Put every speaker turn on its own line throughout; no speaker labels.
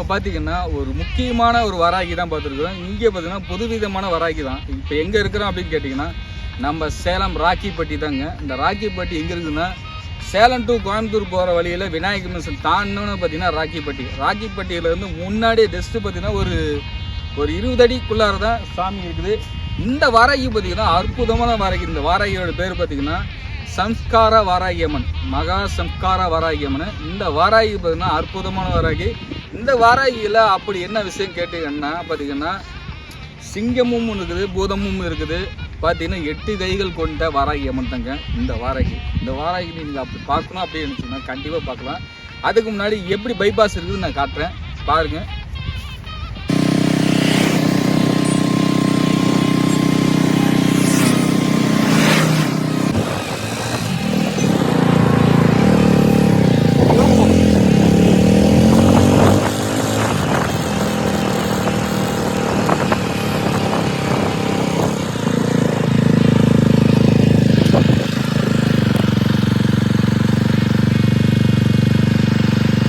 இப்போ பார்த்தீங்கன்னா ஒரு முக்கியமான ஒரு வராகி தான் பார்த்துருக்குறோம். இங்கே பார்த்தீங்கன்னா புதுவிதமான வராகி தான். இப்போ எங்கே இருக்கிறோம் அப்படின்னு கேட்டிங்கன்னா நம்ம சேலம் ராக்கிப்பட்டி தாங்க. இந்த ராக்கிப்பட்டி எங்கே இருக்குதுன்னா சேலம் டு கோயம்புத்தூர் போகிற வழியில் விநாயகர் மிஷன் தாண்டோன்னு பார்த்தீங்கன்னா ராக்கிப்பட்டி. ராக்கிப்பட்டியிலேருந்து முன்னாடியே ஜஸ்ட்டு பார்த்தீங்கன்னா ஒரு ஒரு இருபது அடிக்குள்ளார தான் சாமி இருக்குது. இந்த வாராகி பார்த்தீங்கன்னா அற்புதமான வாராகி. இந்த வாராகியோட பேர் பார்த்தீங்கன்னா சம்ஸ்கார வாராகி அம்மன். மகா சம்ஸ்கார வாராகி அம்மன். இந்த வாராகி பார்த்தீங்கன்னா அற்புதமான வாராகி. இந்த வாராகியில் அப்படி என்ன விஷயம் கேட்டீங்கன்னா பார்த்தீங்கன்னா சிங்கமும் இருக்குது பூதமும் இருக்குது. பார்த்தீங்கன்னா எட்டு கைகள் கொண்ட வாராகி அம்மன் தாங்க இந்த வாராகி. இந்த வாராகி நீங்கள் அப்படி பார்க்கணும் அப்படின்னு சொன்னால் கண்டிப்பாக பார்க்கலாம். அதுக்கு முன்னாடி எப்படி பைபாஸ் இருக்குதுன்னு நான் காட்டுறேன். பாருங்கள்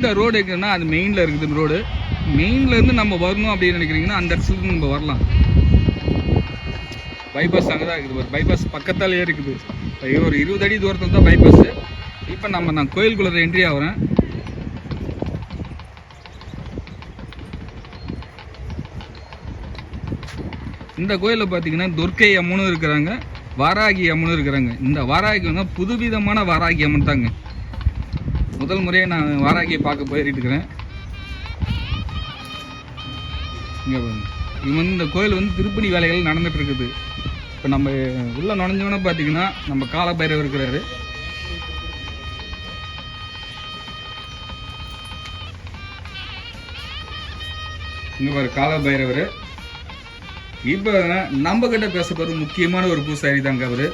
இந்த ரோடு இருக்குன்னா அது மெயினில் இருக்குது ரோடு மெயின்லேருந்து நம்ம வரணும் அப்படின்னு நினைக்கிறீங்கன்னா அந்த இடத்துக்கு நம்ம வரலாம். பைபாஸ் அங்கே தான் இருக்குது. ஒரு பைபாஸ் பக்கத்தாலேயே இருக்குது. ஒரு இருபது அடி தூரத்தில் தான் பைபாஸ் இப்போ நம்ம நான் கோயிலுக்குள்ளே என்ட்ரி ஆகிறேன் இந்த கோயிலில் பார்த்தீங்கன்னா துர்க்கை அம்மனும் இருக்கிறாங்க. வாராகி அம்மனும் இருக்கிறாங்க. இந்த வாராகி வந்து புதுவிதமான வாராகி அம்மன் தாங்க. முதல் முறையாக நான் வாராகியை பார்க்க போயிட்டு இருக்கிறேன். இங்கே இது வந்து இந்த கோயில் வந்து திருப்பணி வேலைகள் நடந்துட்டு இருக்குது. இப்போ நம்ம உள்ள நுழைஞ்சோன்னே பார்த்தீங்கன்னா நம்ம காலபைரவர் இருக்கிறாரு. இங்கே பாரு காலபைரவர். இப்போ நம்ம கிட்ட பேச போகிற முக்கியமான ஒரு பூசாரி தாங்க அவர்.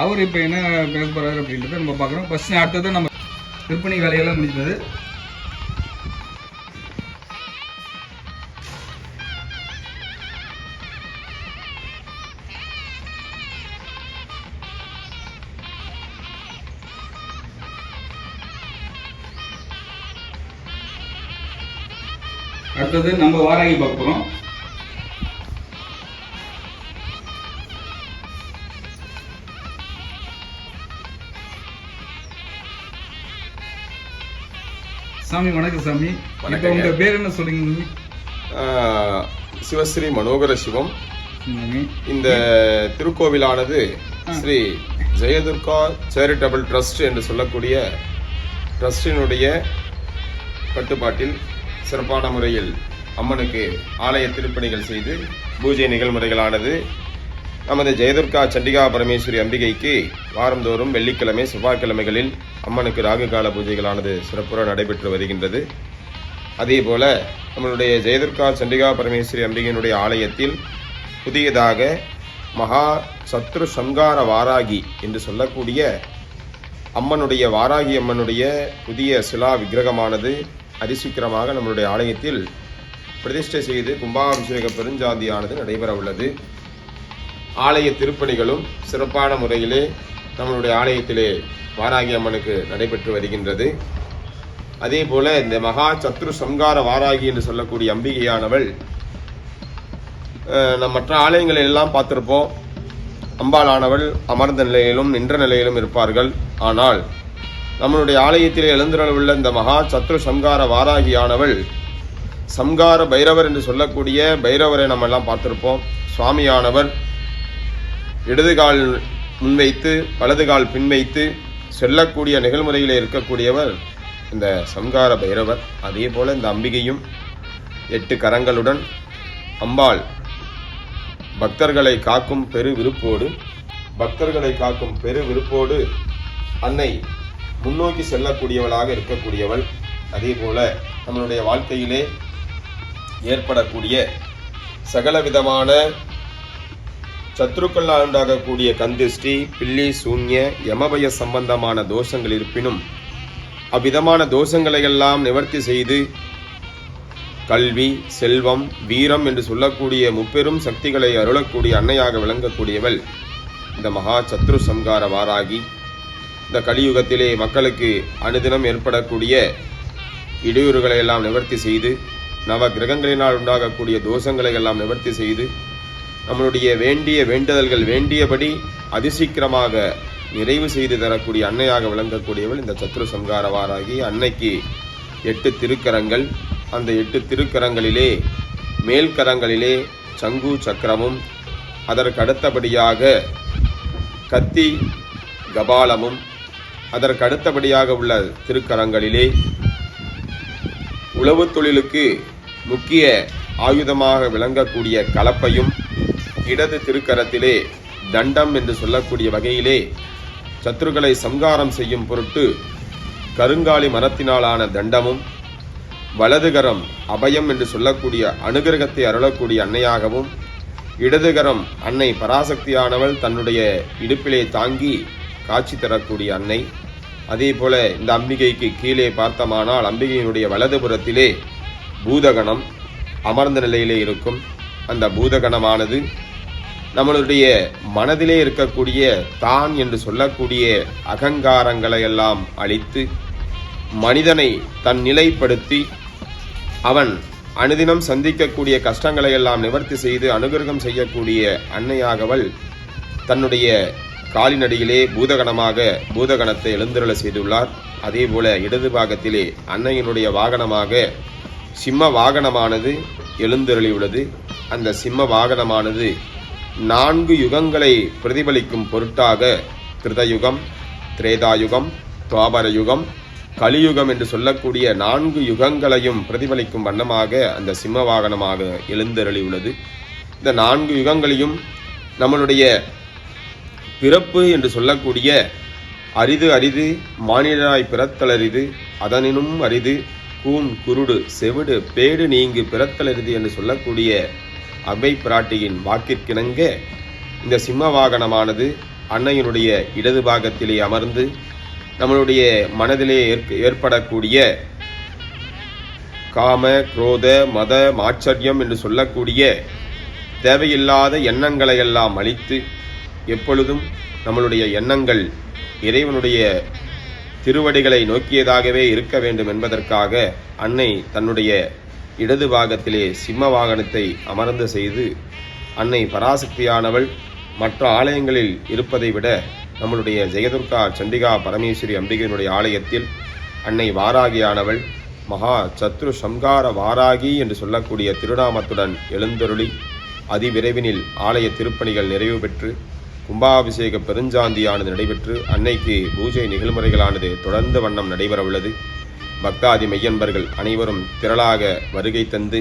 அவர் இப்போ என்ன பேச போகிறாரு அப்படின்றத நம்ம பார்க்குறோம். ஃபஸ்ட் அடுத்தது நம்ம விற்பனை வேலையெல்லாம் முடிஞ்சது. அடுத்தது நம்ம வாராகி பார்க்க போகிறோம் சாமி வணக்கம் சாமி.
வணக்கங்க.
உங்க பேர் என்ன சொல்லுங்க
ஆஹ் சிவஸ்ரீ மனோகர சிவம். இந்த திருக்கோவிலானது ஸ்ரீ ஜெயதுர்கா சேரிட்டபிள் ட்ரஸ்ட் என்று சொல்லக்கூடிய ட்ரஸ்டினுடைய கட்டுப்பாட்டில் சிறப்பான முறையில் அம்மனுக்கு ஆலய திருப்பணிகள் செய்து பூஜை நிகழ்முறைகளானது நமது ஜெயதுர்கா சண்டிகா பரமேஸ்வரி அம்பிகைக்கு வாரந்தோறும் வெள்ளிக்கிழமை செவ்வாய்க்கிழமைகளில் அம்மனுக்கு ராகு கால பூஜைகளானது சிறப்புற நடைபெற்று வருகின்றது. அதே போல நம்மளுடைய ஜெயதுர்கா சண்டிகா பரமேஸ்வரி அம்பிகையினுடைய ஆலயத்தில் புதியதாக மகா சத்ரு சங்கார வாராகி என்று சொல்லக்கூடிய அம்மனுடைய வாராகி அம்மனுடைய புதிய சிலா விக்கிரகமானது அதிசீக்கிரமாக நம்மளுடைய ஆலயத்தில் பிரதிஷ்டை செய்து கும்பாபிஷேக பெருஞ்சாந்தியானது நடைபெற உள்ளது ஆலய திருப்பணிகளும் சிறப்பான முறையிலே நம்மளுடைய ஆலயத்திலே வாராகி அம்மனுக்கு நடைபெற்று வருகின்றது. அதே போல இந்த மகா சத்ரு சங்கார வாராகி என்று சொல்லக்கூடிய அம்பிகையானவள் நம் மற்ற ஆலயங்களில் எல்லாம் பார்த்திருப்போம். அம்பாளானவள் அமர்ந்த நிலையிலும் நின்ற நிலையிலும் இருப்பார்கள். ஆனால் நம்மளுடைய ஆலயத்திலே எழுந்துள்ள இந்த மகா சத்ரு சங்கார வாராகியானவள் சங்கார பைரவர் என்று சொல்லக்கூடிய பைரவரை நம்ம எல்லாம் பார்த்திருப்போம். சுவாமியானவர் இடது கால் முன்வைத்து வலது கால் பின்வைத்து செல்லக்கூடிய நிகழ்முறையில் இருக்கக்கூடியவர் இந்த சம்கார பைரவர். அதே போல் இந்த அம்பிகையும் எட்டு கரங்களுடன் அம்பாள் பக்தர்களை காக்கும் பெரு விருப்போடு பக்தர்களை காக்கும் பெரு விருப்போடு அன்னை முன்னோக்கி செல்லக்கூடியவளாக இருக்கக்கூடியவள். அதே போல் நம்மளுடைய வாழ்க்கையிலே ஏற்படக்கூடிய சகல விதமான சத்ருக்களால் உண்டாகக்கூடிய கந்திஷ்டி பில்லி சூன்ய யமபய சம்பந்தமான தோஷங்கள் இருப்பினும் அவ்விதமான தோஷங்களை எல்லாம் நிவர்த்தி செய்து கல்வி செல்வம் வீரம் என்று சொல்லக்கூடிய முப்பெரும் சக்திகளை அருளக்கூடிய அன்னையாக விளங்கக்கூடியவள் இந்த மகா சத்ரு சம்கார வாராகி. இந்த கலியுகத்திலே மக்களுக்கு அனுதினம் ஏற்படக்கூடிய இடையூறுகளை எல்லாம் நிவர்த்தி செய்து நவ கிரகங்களினால் உண்டாகக்கூடிய தோஷங்களை எல்லாம் நிவர்த்தி செய்து நம்மளுடைய வேண்டிய வேண்டுதல்கள் வேண்டியபடி அதிசீக்கிரமாக நிறைவு செய்து தரக்கூடிய அன்னையாக விளங்கக்கூடியவள் இந்த சத்ரு சங்காரவாராகி அன்னைக்கு எட்டு திருக்கரங்கள். அந்த எட்டு திருக்கரங்களிலே மேல்கரங்களிலே சங்கு சக்கரமும் அதற்கு அடுத்தபடியாக கத்தி கபாலமும் அதற்கு அடுத்தபடியாக உள்ள திருக்கரங்களிலே உழவுத் தொழிலுக்கு முக்கிய ஆயுதமாக விளங்கக்கூடிய கலப்பையும் இடது திருக்கரத்திலே தண்டம் என்று சொல்லக்கூடிய வகையிலே சத்துருக்களை சம்காரம் செய்யும் பொருட்டு கருங்காலி மரத்தினாலான தண்டமும் வலதுகரம் அபயம் என்று சொல்லக்கூடிய அனுகிரகத்தை அருளக்கூடிய அன்னையாகவும் இடதுகரம் அன்னை பராசக்தியானவள் தன்னுடைய இடுப்பிலே தாங்கி காட்சி தரக்கூடிய அன்னை. அதே போல இந்த அம்பிகைக்கு கீழே பார்த்தமானால் அம்பிகையினுடைய வலதுபுறத்திலே பூதகணம் அமர்ந்த நிலையிலே இருக்கும். அந்த பூதகணமானது நம்மளுடைய மனதிலே இருக்கக்கூடிய தான் என்று சொல்லக்கூடிய அகங்காரங்களை எல்லாம் அழித்து மனிதனை தன் நிலைப்படுத்தி அவன் அனுதினம் சந்திக்கக்கூடிய கஷ்டங்களை எல்லாம் நிவர்த்தி செய்து அனுகிரகம் செய்யக்கூடிய அன்னையாகவள் தன்னுடைய காலினடியிலே பூதகணமாக பூதகணத்தை எழுந்திரள செய்துள்ளார். அதேபோல இடது பாகத்திலே அன்னையினுடைய வாகனமாக சிம்ம வாகனமானது எழுந்தருளியுள்ளது. அந்த சிம்ம வாகனமானது நான்கு யுகங்களை பிரதிபலிக்கும் பொருட்டாக கிருதயுகம் திரேதாயுகம் துவாபரயுகம் கலியுகம் என்று சொல்லக்கூடிய நான்கு யுகங்களையும் பிரதிபலிக்கும் வண்ணமாக அந்த சிம்ம வாகனமாக எழுந்தருளியுள்ளது. இந்த நான்கு யுகங்களையும் நம்மளுடைய பிறப்பு என்று சொல்லக்கூடிய அரிது அரிது மானிடராய் பிறத்தலரிது அதனினும் அரிது கூன் குருடு செவிடு பேடு நீங்கு பிறத்தலரிது என்று சொல்லக்கூடிய அபை பிராட்டியின் வாக்கிற்கிணங்க இந்த சிம்ம வாகனமானது அன்னையினுடைய இடது பாகத்திலே அமர்ந்து நம்மளுடைய மனதிலே ஏற்படக்கூடிய காம குரோத மத மாச்சரியம் என்று சொல்லக்கூடிய தேவையில்லாத எண்ணங்களை எல்லாம் அழித்து எப்பொழுதும் நம்மளுடைய எண்ணங்கள் இறைவனுடைய திருவடிகளை நோக்கியதாகவே இருக்க வேண்டும் என்பதற்காக அன்னை தன்னுடைய இடது பாகத்திலே சிம்ம வாகனத்தை அமர்ந்து செய்து அன்னை பராசக்தியானவள் மற்ற ஆலயங்களில் இருப்பதை விட நம்மளுடைய ஜெயதுர்கா சண்டிகா பரமேஸ்வரி அம்பிகையினுடைய ஆலயத்தில் அன்னை வாராகியானவள் மகா சத்ரு சம்கார வாராகி என்று சொல்லக்கூடிய திருநாமத்துடன் எழுந்தருளி அதிவிரைவினில் ஆலய திருப்பணிகள் நிறைவு பெற்று கும்பாபிஷேக பெருஞ்சாந்தியானது நடைபெற்று அன்னைக்கு பூஜை நிகழ்முறைகளானது தொடர்ந்த வண்ணம் நடைபெறவுள்ளது. பக்தாதி மெய்யன்பர்கள் அனைவரும் திரளாக வருகை தந்து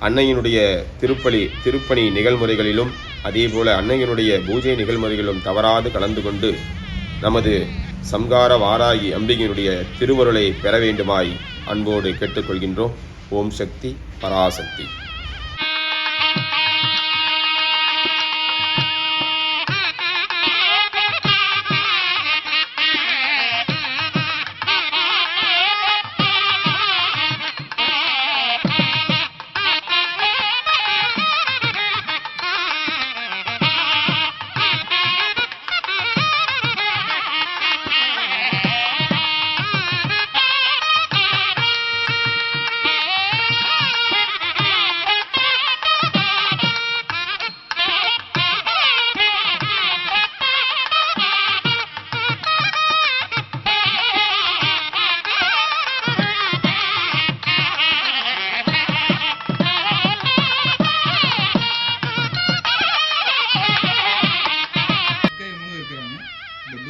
அன்னையினுடைய திருப்பலி திருப்பணி நிகழ்முறைகளிலும் அதேபோல அன்னையினுடைய பூஜை நிகழ்முறைகளிலும் தவறாது கலந்து கொண்டு நமது சம்கார வாராகி அம்பிகையினுடைய திருவருளை பெற வேண்டுமாய் அன்போடு கேட்டுக்கொள்கின்றோம். ஓம் சக்தி பராசக்தி.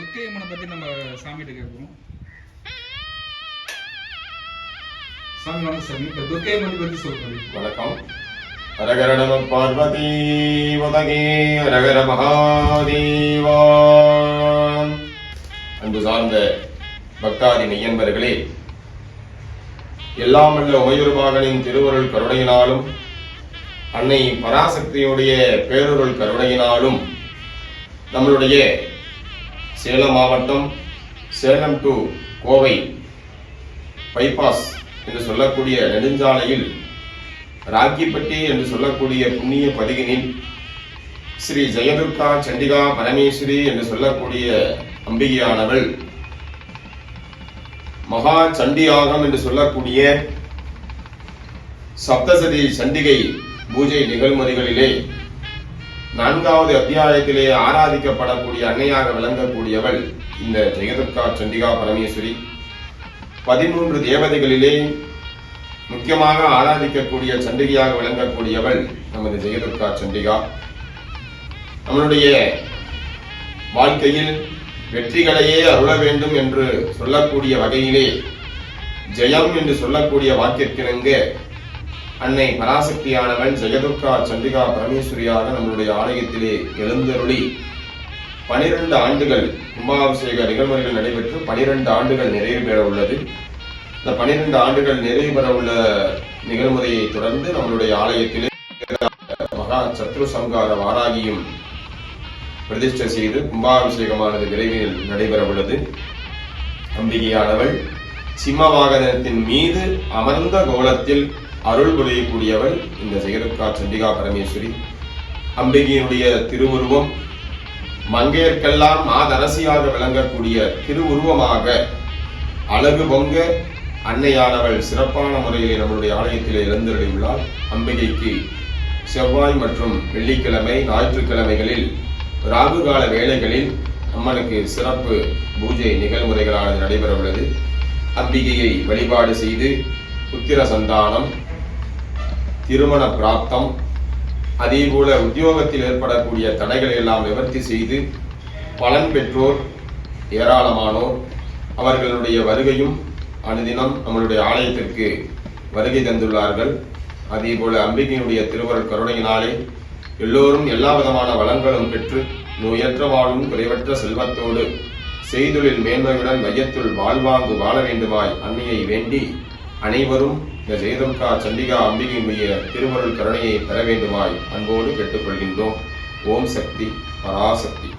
நித்தியம்மனை பத்தி நம்ம சாமிகிட்ட கேட்போம். சாமி வணக்கம் சாமி.
வணக்கம். நம பார்வதி உதகே மகாதேவா. அன்பு சார்ந்த பக்தாதி மெய்யன்பர்களே எல்லாம் வல்ல உமையுருபாகனின் திருவருள் கருணையினாலும் அன்னை பராசக்தியுடைய பேரொருள் கருணையினாலும் நம்மளுடைய சேலம் மாவட்டம் சேலம் டு கோவை பைபாஸ் என்று சொல்லக்கூடிய நெடுஞ்சாலையில் ராக்கிப்பட்டி என்று சொல்லக்கூடிய புண்ணிய பதிகினில் ஸ்ரீ ஜெயதுர்கா சண்டிகா பரமேஸ்வரி என்று சொல்லக்கூடிய அம்பிகையானவள் மகா சண்டியாகம் என்று சொல்லக்கூடிய சப்தசதி சண்டிகை பூஜை நிகழ்மதிகளிலே நான்காவது அத்தியாயத்திலே ஆராதிக்கப்படக்கூடிய அன்னையாக விளங்கக்கூடியவள் இந்த ஜெகதுர்கா சண்டிகா பரமேஸ்வரி. பதிமூன்று தேவதைகளிலே முக்கியமாக ஆராதிக்கக்கூடிய சண்டிகையாக விளங்கக்கூடியவள் நமது ஜெயதுர்கா சண்டிகா. நம்மளுடைய வாழ்க்கையில் வெற்றிகளையே அருள வேண்டும் என்று சொல்லக்கூடிய வகையிலே ஜெயம் என்று சொல்லக்கூடிய வாக்கிற்கிணங்க அன்னை பராசக்தியானவன் ஜெகதுர்கா சண்டிகா பரமேஸ்வரியாக நம்மளுடைய ஆலயத்திலே எழுந்தருளி பனிரெண்டு ஆண்டுகள் கும்பாபிஷேக நிகழ்வுகள் நடைபெற்று பனிரெண்டு ஆண்டுகள் நிறைவு பெற உள்ளது இந்த பனிரெண்டு ஆண்டுகள் நிறைவு பெற உள்ள நிகழ்முறையை தொடர்ந்து நம்மளுடைய ஆலயத்திலே மகா சத்ரு சங்கார வாராகியும் பிரதிஷ்டை செய்து கும்பாபிஷேகமானது விரைவில் நடைபெற உள்ளது அம்பிகையானவள் சிம்ம வாகனத்தின் மீது அமர்ந்த கோலத்தில் அருள் புரியக்கூடியவள் இந்த ஜெகதுர்கா சண்டிகா பரமேஸ்வரி. அம்பிகையினுடைய திருவுருவம் மங்கையர்க்கெல்லாம் மாதரசியாக விளங்கக்கூடிய திருவுருவமாக அழகு பொங்க அன்னையானவள் சிறப்பான முறையிலே நம்முடைய ஆலயத்திலே எழுந்தருளியுள்ளார் அம்பிகைக்கு செவ்வாய் மற்றும் வெள்ளிக்கிழமை ஞாயிற்றுக்கிழமைகளில் ராகுகால வேளைகளில் அம்மனுக்கு சிறப்பு பூஜை நிகழ்முறைகளானது நடைபெற உள்ளது அம்பிகையை வழிபாடு செய்து புத்திர சந்தானம் திருமண பிராப்தம் அதேபோல உத்தியோகத்தில் ஏற்படக்கூடிய தடைகளை எல்லாம் நிவர்த்தி செய்து பலன் பெற்றோர் ஏராளமானோர் அவர்களுடைய வருகையும் அனுதினம் நம்மளுடைய ஆலயத்திற்கு வருகை தந்துள்ளார்கள். அதேபோல அம்பிகையினுடைய திருவருள் கருணையினாலே எல்லோரும் எல்லா விதமான வளங்களும் பெற்று நோயற்ற வாழும் குறைவற்ற செல்வத்தோடு செய்தொழில் மேன்மையுடன் மையத்துள் வாழ்வாங்கு வாழ வேண்டுமாய் அன்னையை வேண்டி அனைவரும் இந்த ஜெயதம்கா சண்டிகா அம்பிகையினுடைய திருவருள் கருணையை பெற வேண்டுமாய் அன்போடு கேட்டுக்கொள்கின்றோம். ஓம் சக்தி பராசக்தி.